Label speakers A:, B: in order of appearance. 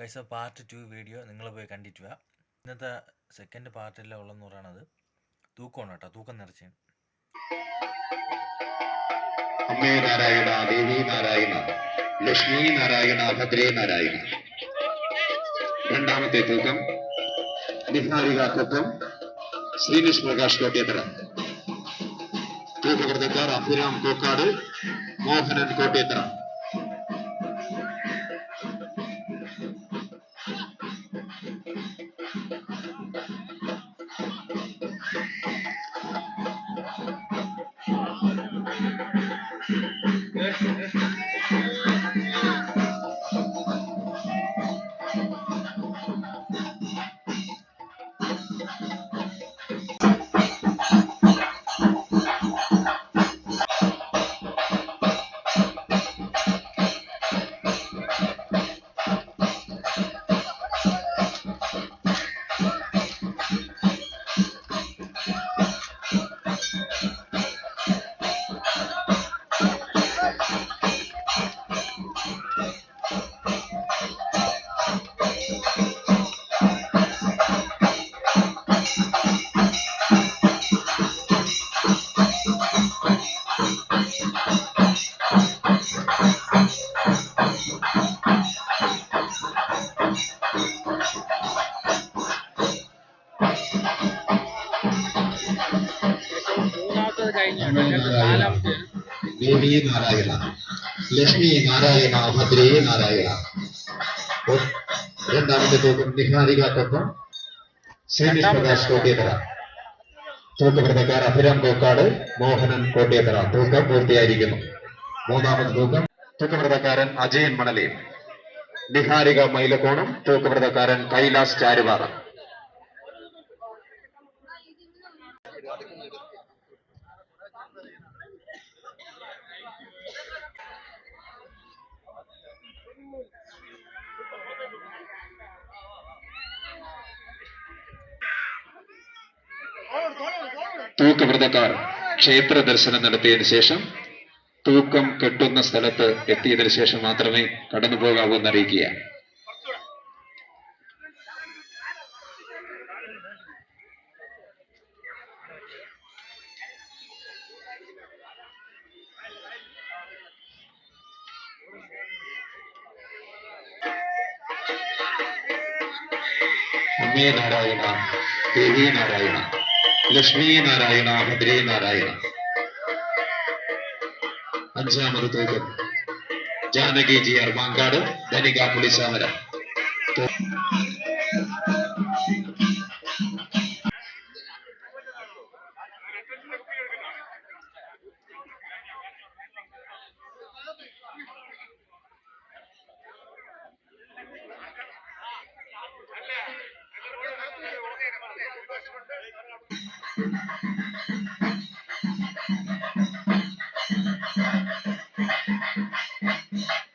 A: Guys part two video നിങ്ങൾ പോയി കണ്ടിട്ട് വാ. ഇന്നത്തെ സെക്കൻഡ് പാർട്ടിലെ ഉള്ളതെന്ന് പറയണത്. തൂക്കമാണ് കേട്ടോ തൂക്കം നിറച്ചാണ്
B: അമ്മേ നാരായണ ദേവി നാരായണ ലക്ഷ്മി നാരായണ ഭദ്രേ നാരായണ രണ്ടാമത്തെ തൂക്കം നിഹാരികാക്കൊപ്പം ശ്രീനിഷ് പ്രകാശ് കോട്ടയത്തറ. തൂക്കകൃതക്കാർ അഭിരാം കോക്കാട് മോഹനൻ കോട്ടയത്തറ.
C: Thank
B: you.
C: മൂന്നാമത്തത്.
B: നാരായണ ലക്ഷ്മി നാരായണ ഭദ്രേ നാരായണ രണ്ടാമത്തെ തൂക്കം നിഹാരികാക്കൊപ്പം ശ്രീനിഷ് പ്രകാശ് കോട്ടയത്തറ തൂക്കപ്രതക്കാർ അഭിരാം കോക്കാട് മോഹനൻ കോട്ടയത്തറ തൂക്കം പൂർത്തിയായിരിക്കുന്നു മൂന്നാമത് തൂക്കം തൂക്കപ്രതക്കാരൻ അജയൻ മണലയും നിഹാരിക മൈലക്കോണം തൂക്കപ്രതക്കാരൻ കൈലാസ് ചാരുപാറ തൂക്കവ്രതക്കാർ ക്ഷേത്ര ദർശനം നടത്തിയതിനു ശേഷം തൂക്കം കെട്ടുന്ന സ്ഥലത്ത് എത്തിയതിനു ശേഷം മാത്രമേ കടന്നു പോകാവൂ എന്നറിയിക്കുക. ഉമ്മേ നാരായണ ദേവി നാരായണ. ലക്ഷ്മി നാരായണ ഭദ്രി നാരായണ. അഞ്ചാമത് തൂക്കം ജാനകി ജി ആർ മാങ്കാട് ധനിക പുളിസാമര
A: Thank you.